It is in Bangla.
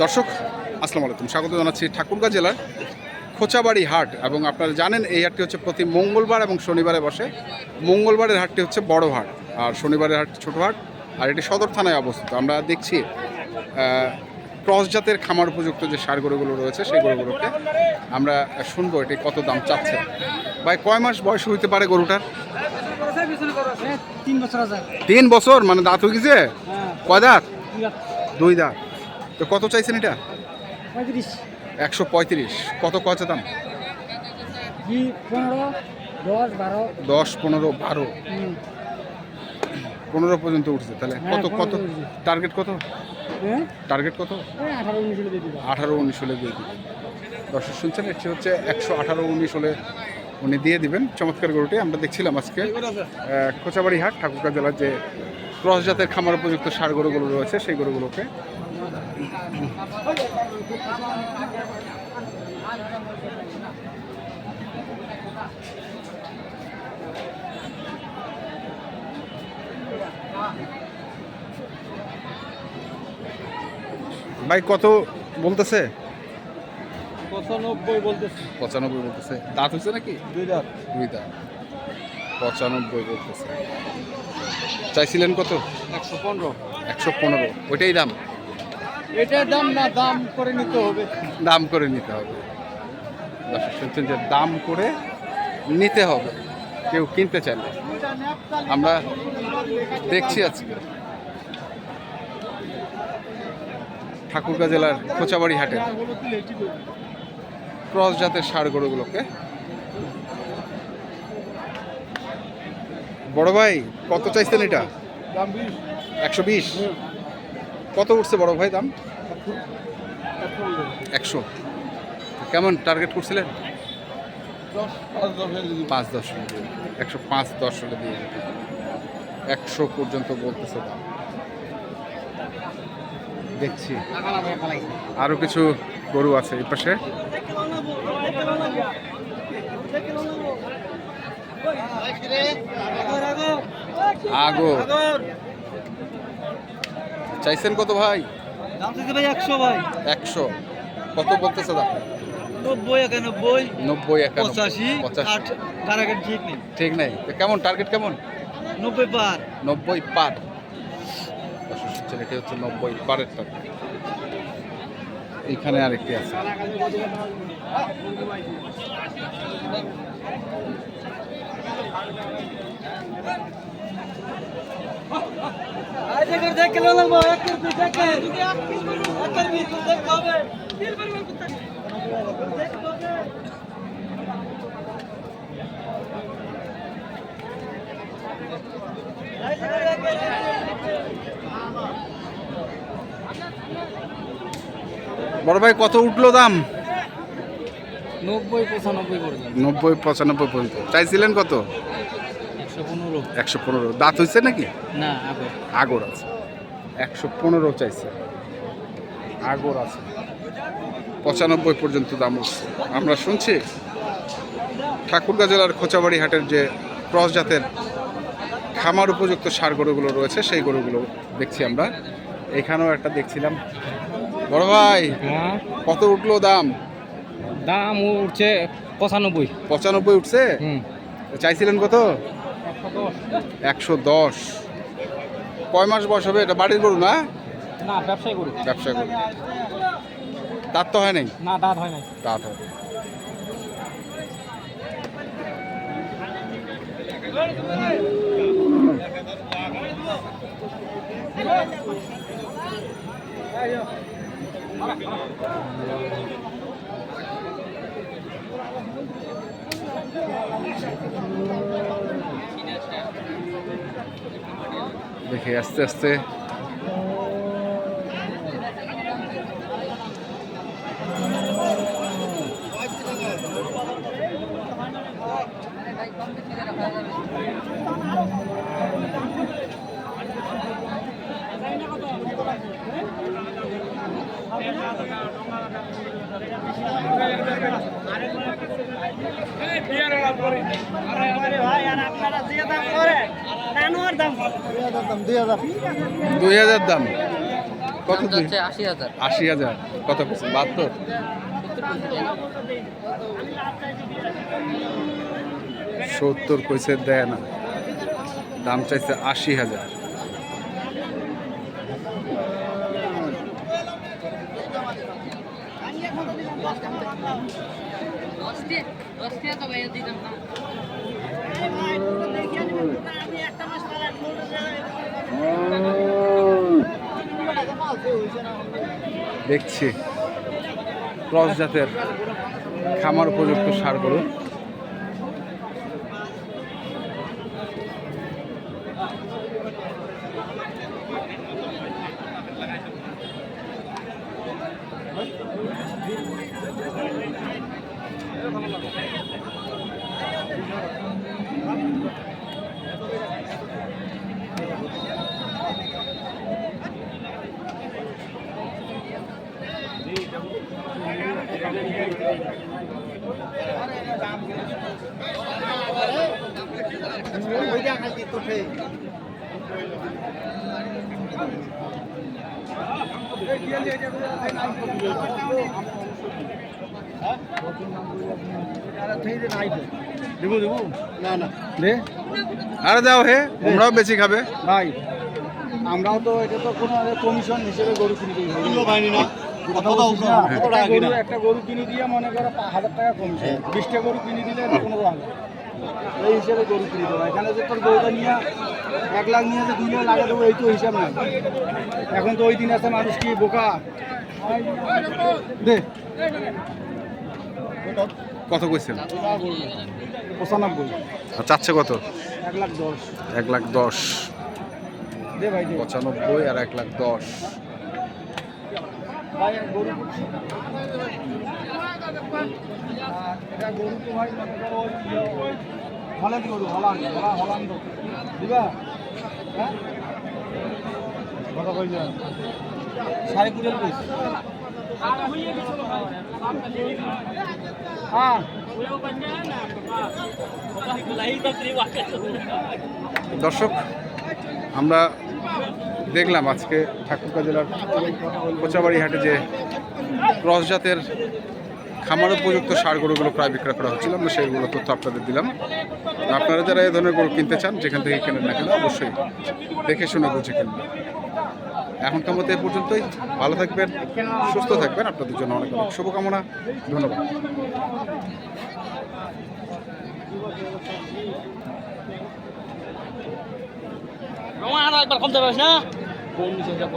দর্শক আসসালামু আলাইকুম। স্বাগত জানাচ্ছি ঠাকুরগাঁ জেলার খোঁচাবাড়ি হাট এবং আপনারা জানেন এই হাটটি হচ্ছে প্রতি মঙ্গলবার এবং শনিবারে বসে। মঙ্গলবারের হাটটি হচ্ছে বড় হাট আর শনিবারের হাট ছোট হাট আর এটি সদর থানায় অবস্থিত। আমরা দেখছি ক্রস জাতের খামার উপযুক্ত যে সার গরুগুলো রয়েছে সেই গরুগুলোকে আমরা শুনব এটি কত দাম চাচ্ছে। ভাই কয় মাস বয়স হইতে পারে গরুটার? তিন বছর আছে। তিন বছর? মানে দাঁত হয়ে গেছে? হ্যাঁ। কয় দাঁত। দুই দাঁত। তো কত চাইছেন এটা? পঁয়ত্রিশ। একশো পঁয়ত্রিশ। কত কছে দাম? কি দশ পনেরো বারো। পনেরো পর্যন্ত উঠছে তাহলে। হ্যাঁ, কত কত? টার্গেট কত? হ্যাঁ? টার্গেট কত? আঠারো উনিশ হলে দিয়ে দিবা। আঠারো উনিশ হলে দিয়ে দিবেন। দর্শক শুনছেন এটি হচ্ছে একশো আঠারো উনিশ হলে উনি দিয়ে দিবেন। চমৎকার গরুটি আমরা দেখছিলাম আজকে। খোঁচাবাড়ি হাট ঠাকুরগাঁ জেলার যে ক্রস জাতের খামার উপযুক্ত সার গরুগুলো রয়েছে সেই গরুগুলোকে ভাই কত বলতেছে? পঁচানব্বই বলতেছি। পঁচানব্বই বলতেছে। দাঁত হচ্ছে নাকি? দুই দাঁত। দুই দাঁত। পঁচানব্বই বলতেছে। চাইছিলেন কত? একশো পনেরো। একশো পনেরো। ওইটাই দাম? এটার দাম না দাম করে নিতে হবে। দাম করে নিতে হবে। দর্শক শুনছেন যে দাম করে নিতে হবে। কেউ কিনতে চাইলে আমরা দেখছি আজকে। ঠাকুরগাঁ জেলার খোঁচাবাড়ি হাটে। ক্রস জাতের সার গরুগুলোকে বড় ভাই কত চাইছেন এটা? একশো বিশ? কত উঠছে বড় ভাই দাম? একশো। কেমন টার্গেট করছিলেন? পাঁচ দশ। একশো পাঁচ দশ হলে দিয়ে একশো পর্যন্ত বলতেছে দাম। দেখছি। আরও কিছু গরু আছে এই পাশে? আগো। চাইছেন কত ভাই? ভাই একশো ভাই। একশো। কত বলতেছে দাম নব্বই একানব্বই নব্বই একানব্বই। পঁচাশি। কারাগার ঠিক নেই। ঠিক নেই। তো কেমন? টার্গেট কেমন? নব্বই পার। নব্বই পার। দর্শক হচ্ছে নব্বই পারের টার্গেট এইখানে আরেকটি আছে। বড় ভাই কত উঠল দাম? নব্বই পঁচানব্বই পর্যন্ত। নব্বই পঁচানব্বই পর্যন্ত। চাইছিলেন কত? একশো পনেরো। দাঁত হয়েছে নাকি? না আগর আছে। একশো পনেরো চাইছে। আগর আছে। পঁচানব্বই পর্যন্ত দাম হচ্ছে। আমরা শুনছি ঠাকুরগাঁ জেলার খোঁচাবাড়ি হাটের যে ক্রস জাতের খামার উপযুক্ত সার গরুগুলো রয়েছে সেই গরুগুলো দেখছি আমরা। এখানেও একটা দেখছিলাম। বড় ভাই হ্যাঁ? কত উঠল দাম? দাম উঠছে পঁচানব্বই। পঁচানব্বই উঠছে? হুম। চাইছিলেন কত? একশো দশ। কয় মাস বয়স হবে? এটা বাড়ির গরু না? না ব্যবসায় করি ব্যবসা গরু। তার তো হয় নাই? না দাঁত হয় নাই। দাঁত হবে দেখে আস্তে আস্তে। দুই হাজার দাম। কত আশি হাজার। কত বাহাত্তর? সত্তর পয়সা দেয় না। দাম চাইছে আশি হাজার। দেখছি। ক্রস জাতের খামার উপযুক্ত সার গরু দেবো দেবো না না দে আরে দাও হে তোমরাও বেশি খাবে। ভাই আমরাও তো এটা তো কোনো কমিশন হিসেবে গরু কিনে না? না। কিনা একটা গরু কিনে দিয়ে মনে করো হাজার টাকা কমিশন বিশটা গরু কিনে দিলে পনেরো হাজার। এই হিসেবে গরু কিনে দেবো। এখানে যে তোর গরুটা নিয়ে এক লাখ নিয়ে যে দুই লাখ লাগা দেবো এই তো হিসাব নাই। এখন তো ওই দিন আছে মানুষ কি বোকা? দে। কত কইছেন? পঁচানব্বই। চাচ্ছে কত? এক লাখ দশ। এক লাখ দশ। দে ভাই পঁচানব্বই আর এক লাখ দশ। গরু ইয়ে, গরু হল্যান্ড হলা- হল্যান্ড দিবা? হ্যাঁ? সাড়ে কুড়ি পিস হ্যাঁ। দর্শক আমরা দেখলাম আজকে ঠাকুরগাঁ জেলার কোচাবাড়ি হাটে যে ক্রস জাতের খামার উপযুক্ত সার গরুগুলো প্রায় বিক্রয় করা হচ্ছিল, আমরা সেইগুলো তথ্য আপনাদের দিলাম। আপনারা যারা এই ধরনের গরু কিনতে চান, যেখান থেকে কেনেন না কেন, অবশ্যই দেখে শুনে বুঝে কিনবেন। এখনকার মতো এ পর্যন্তই। ভালো থাকবেন, সুস্থ থাকবেন। আপনাদের জন্য অনেক অনেক শুভকামনা। ধন্যবাদ। একবার কমতে পারিস না? কোন নিচে যাব